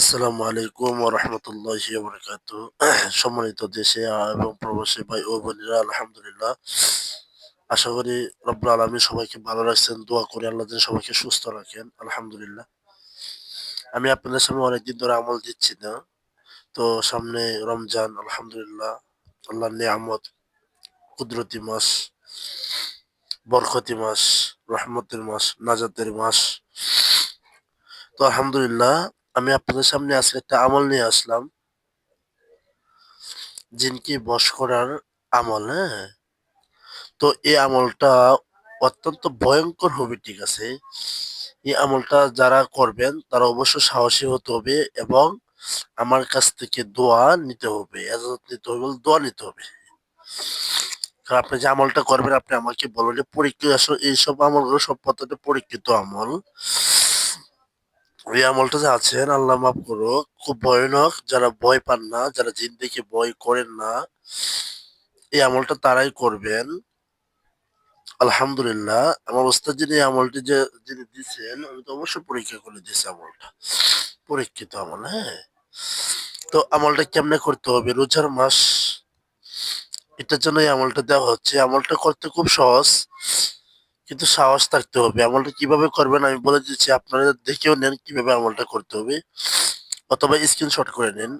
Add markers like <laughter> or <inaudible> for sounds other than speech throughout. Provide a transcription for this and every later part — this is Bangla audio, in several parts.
আসসালামু আলাইকুম ওরহমতুল্লাহি বরকাত সম্মানিত দেশে এবং প্রবাসী ভাই ও বোনেরা, আলহামদুলিল্লাহ। আশা করি রব্বুল আলমী সবাইকে ভালো রাখছেন, দোয়া করে আল্লাহ সবাইকে সুস্থ রাখেন, আলহামদুলিল্লাহ। আমি আপনাদের সামনে অনেকদিন ধরে আমল দিচ্ছি না। তো সামনে রমজান, আলহামদুলিল্লাহ আল্লাহ নিয়ামত, কুদরতি মাস, বরকতি মাস, রহমতের মাস, নাজাতের মাস। তো আলহামদুলিল্লাহ আমি আপনাদের সামনে আজকে একটা আমল নিয়ে আসলাম। জিনকে বশ করার আমল হ্যাঁ? তো এই আমলটা অত্যন্ত ভয়ঙ্কর হবে, ঠিক আছে? এই আমলটা যারা করবেন, তারা অবশ্য সাহসী হতে হবে এবং আমার কাছ থেকে দোয়া নিতে হবে নিতে হবে দোয়া নিতে হবে। কারণ আপনি যে আমলটা করবেন, আপনি আমাকে বলবেন পরীক্ষিত আসলে এইসব আমলগুলো সব পদ্ধতি পরীক্ষিত আমল। ওই আমলটা যে আছেন, আল্লাহ মাফ করো খুব ভয়ানক। যারা ভয় পান না, যারা জিন দেখে ভয় করেন না, এই আমলটা তারাই করবেন। আলহামদুলিল্লাহ, আমার ওস্তাদ যিনি আমলটি যে, যিনি দিচ্ছেন আমি তো অবশ্যই পরীক্ষা করে দিয়েছি আমলটা। পরীক্ষিত আমল হ্যাঁ। তো আমলটা কেমনে করতে হবে? রোজার মাস এটার জন্য এই আমলটা দেওয়া হচ্ছে। আমলটা করতে খুব সহজ। কিন্তু সাহস থাকতে হবে। আমলটা কীভাবে করবেন আমি বলে দিচ্ছি, আপনারা দেখেও নেন কীভাবে আমলটা করতে হবে। অথবা স্ক্রিনশট করে নেন।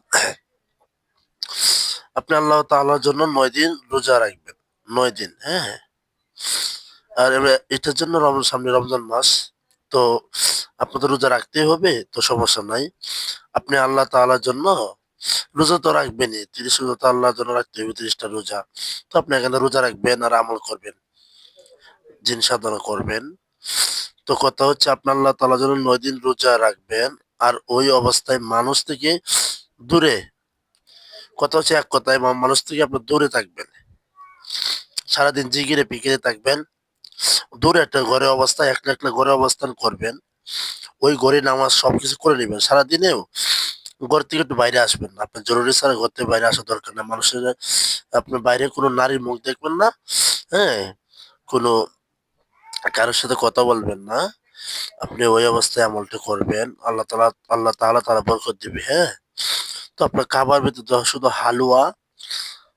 আপনি আল্লাহ তাআলার জন্য নয় দিন রোজা রাখবেন। নয় দিন হ্যাঁ আর এটার জন্য সামনে রমজান মাস, তো আপনাদের রোজা রাখতেই হবে, তো সমস্যা নাই। আপনি আল্লাহ তাআলার জন্য রোজা তো রাখবেনই, তিরিশ রোজা তো আল্লাহর জন্য রাখতে হবে, তিরিশটা রোজা। তো আপনি এখানে রোজা রাখবেন আর আমল করবেন। জিন সাধনা করবেন। তো কথা হচ্ছে আপনার আল্লাহ তাআলার জন্য নয় দিন রোজা রাখবেন আর ওই অবস্থায় মানুষ থেকে দূরে, কথা হচ্ছে এক কথায় মানুষ থেকে আপনি দূরে থাকবেন। সারাদিন জিগিরে পিকিরে থাকবেন। দূরে একটা ঘরে অবস্থায় একটা একটা ঘরে অবস্থান করবেন। ওই ঘরে নামাজ সবকিছু করে নেবেন। সারাদিনেও ঘর থেকে একটু বাইরে আসবেন আপনার জরুরি ছাড়া ঘর থেকে বাইরে আসা দরকার না মানুষের, আপনার বাইরে কোনো নারীর মুখ দেখবেন না। হ্যাঁ কোনো কারোর সাথে কথা বলবেন না। আপনি ওই অবস্থায় আমলটা করবেন। আল্লাহ তালা আল্লাহ তালা তারা বরকত দিবে হ্যাঁ? তো আপনার খাবার ব্যতীত শুধু হালুয়া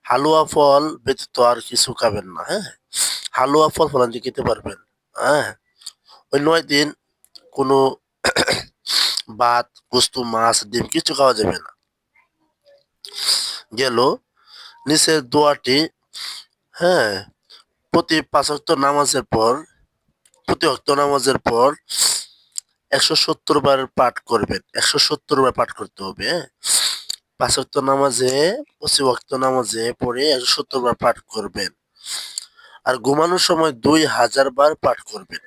হালুয়া ফল ব্যতীত আর কিছু খাবেন না হ্যাঁ? হালুয়া ফল ফলান্তি খেতে পারবেন হ্যাঁ? ওই নয় দিন কোনো <coughs> ভাত কুস্তু মাছ, ডিম কিছু খাওয়া যাবে না। গেল, নিচের দোয়াটি হ্যাঁ প্রতি পাঁচ নামাজের পর প্রতি অক্ত নামাজের পর একশো সত্তর বার পাঠ করবেন। একশো সত্তর বার পাঠ করতে হবে হ্যাঁ? পাঁচ অক্ত নামাজে পঁচিশ অক্ত নামাজে পড়ে একশো সত্তর বার পাঠ করবেন। আর ঘুমানোর সময় দুই হাজার বার পাঠ করবেন।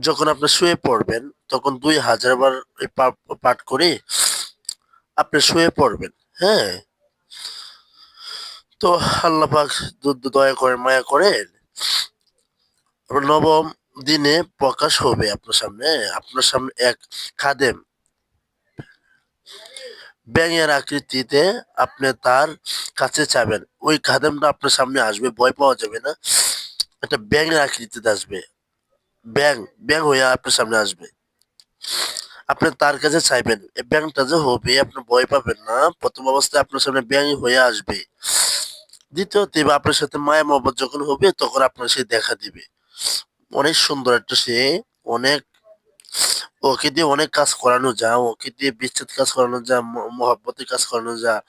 যখন আপনি শুয়ে পড়বেন, তখন দুই হাজার বার পাঠ করে আপনি শুয়ে পড়বেন হ্যাঁ? তো আল্লাহ দয়া করে, মায়া করেন নবম দিনে প্রকাশ হবে আপনার সামনে আপনার সামনে এক খাদেম ব্যাঙের আকৃতিতে আপনি তার কাছে চাবেন। ওই খাদেমটা আপনার সামনে আসবে, ভয় পাওয়া যাবে না। একটা ব্যাঙের আকৃতিতে আসবে। ব্যাং ব্যাং হয়ে আপনার সামনে আসবে। আপনি তার কাছে চাইবেন এই ব্যাংকটা যে হবে, আপনি ভয় পাবেন না। প্রথম অবস্থায় আপনার সামনে ব্যাং হয়ে আসবে। দ্বিতীয়ত আপনার সাথে মায়া মহব্বত যখন হবে, তখন আপনার সে দেখা দিবে। অনেক সুন্দর একটা সে, অনেক, ওকে দিয়ে অনেক কাজ করানো যায় ওকে দিয়ে বিচ্ছেদ কাজ করানো যায় মহব্বতের কাজ করানো যায়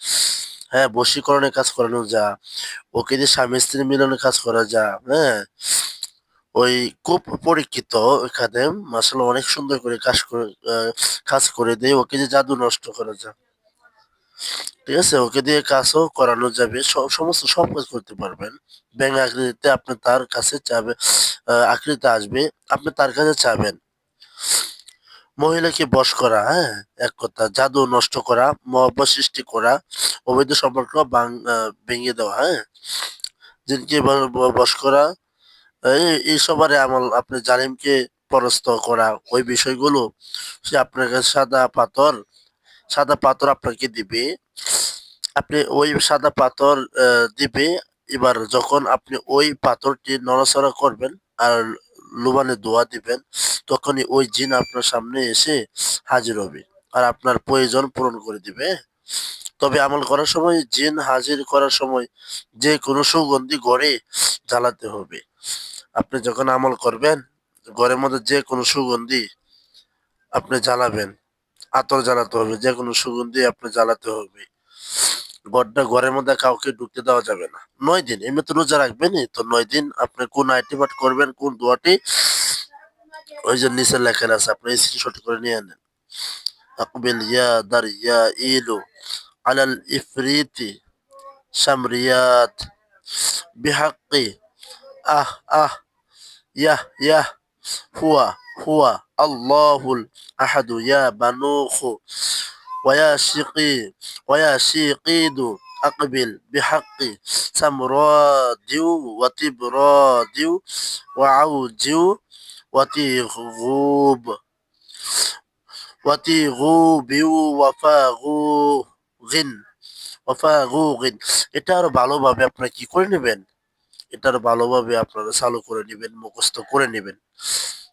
হ্যাঁ বশীকরণের কাজ করানো যায় ওকে দিয়ে স্বামী স্ত্রী মিলনের কাজ করা যায় হ্যাঁ। ওই খুব পরীক্ষিত ওইখানে মাসাল অনেক সুন্দর করে কাজ করে কাজ করে দেয় ওকে যে জাদু নষ্ট করা যায় ঠিক আছে, ওকে দিয়ে কাজও করানো যাবে। সমস্ত সব কাজ করতে পারবেন। ব্যাংক আকৃতিতে আপনি তার কাছে চাবে আকৃতিতে আসবে, আপনি তার কাছে চাবেন। মহিলাকে বশ করা হ্যাঁ এক কথা। জাদু নষ্ট করা, মহব্বত সৃষ্টি করা, অবৈধ সম্পর্ক ভেঙে দেওয়া হ্যাঁ। জিনকে বশ করা, এই সবারে আমল আপনি জালিমকে পরাস্ত করা। ওই বিষয়গুলো সে আপনাকে সাদা পাথর সাদা পাথর আপনাকে দিবে। আপনি ওই সাদা পাথর দিবে। এবার যখন আপনি ওই পাথরটি নড়াচড়া করবেন আর লুবানে দোয়া দিবেন, তখনই ওই জিন আপনার সামনে এসে হাজির হবে আর আপনার প্রয়োজন পূরণ করে দিবে। তবে আমল করার সময়, জিন হাজির করার সময় যে কোনো সুগন্ধি গড়ে জ্বালাতে হবে। আপনি যখন আমল করবেন, ঘরের মধ্যে যে কোনো সুগন্ধি আপনি জ্বালাবেন। আতর জ্বালাতে হবে যে কোনো সুগন্ধি আপনি জ্বালাতে হবে। ঘরটা ঘরের মধ্যে কাউকে ঢুকতে দেওয়া যাবে না। নয় দিন, এমনি তো রোজা রাখবেনি তো নয় দিন আপনি কোন আইটি পাঠ করবেন, কোন দোয়াটি? ওই যে নিচে লেখা আছে, আপনি স্ক্রিনশট করে নিয়ে আনেন আকবিল ইয়া দার ইলু আলাল ইফরিতি সামরিয়াত বিহাক্কি, আহ আহ, ইয়াহ ইয়াহ। هو هو الله الأحد يا بنوخ ويا شقي ويا شقيد أقبل بحق سمراد وتبراد وعوج وتغوب وتغوب وفاغوغ وفاغوغ এটা আরো ভালোভাবে আপনারা কি করে নেবেন এটার ভালোভাবে আপনারা চালু করে নেবেন, মুখস্থ করে নেবেন।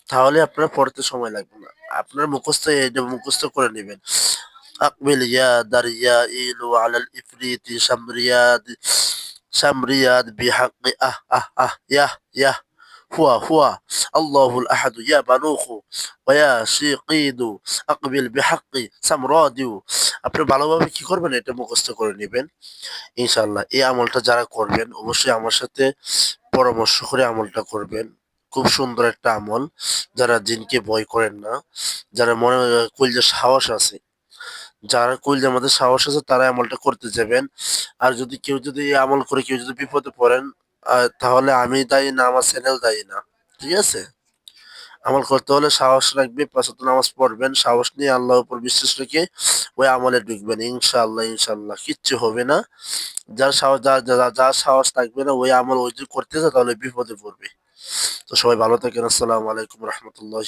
তাহলে আপনার পড়তে সময় লাগবে না। আপনার মুখস্থ এটা মুখস্থ করে নেবেন। আকবিল দারিয়া ইলু আলাল ইফরিতি, সামরিয়াদ সামরিয়াদ বিহাক আহ আহ আহ, ইয়াহ ইয়াহ। হুয়া হুয়া আল্লাহুল আহাদু ইয়া বানুখু ওয়া শিকিদু আকবিল বিহাক্কি সামরাদিউ আপনি ভালোভাবে কি করবেন? এটা মুখস্থ করে নেবেন। ইনশাল্লাহ এই আমলটা যারা করবেন, অবশ্যই আমার সাথে পরামর্শ করে আমলটা করবেন। খুব সুন্দর একটা আমল। যারা জিনকে ভয় করেন না, যারা মনে কলজে সাহস আছে, যারা কলজের মধ্যে সাহস আছে তারা আমলটা করতে যাবেন। আর যদি কেউ যদি এই আমল করে কেউ যদি বিপদে পড়েন তাহলে আমি দায়ী না, আমার চ্যানেল দায়ী না, ঠিক আছে? আমল করতে হলে সাহস রাখবে পাঁচত নামাজ পড়বেন, সাহস নিয়ে আল্লাহর উপর বিশ্বাস রেখে ওই আমলে ঢুকবেন ইনশাল্লাহ ইনশাল্লাহ কিচ্ছু হবে না। যার সাহস, যার যার সাহস থাকবে না, ওই আমল ওই করতে তাহলে বিপদে পড়বে। তো সবাই ভালো থাকেন, আসসালামু আলাইকুম রহমতুল্লাহ